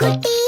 꿀팁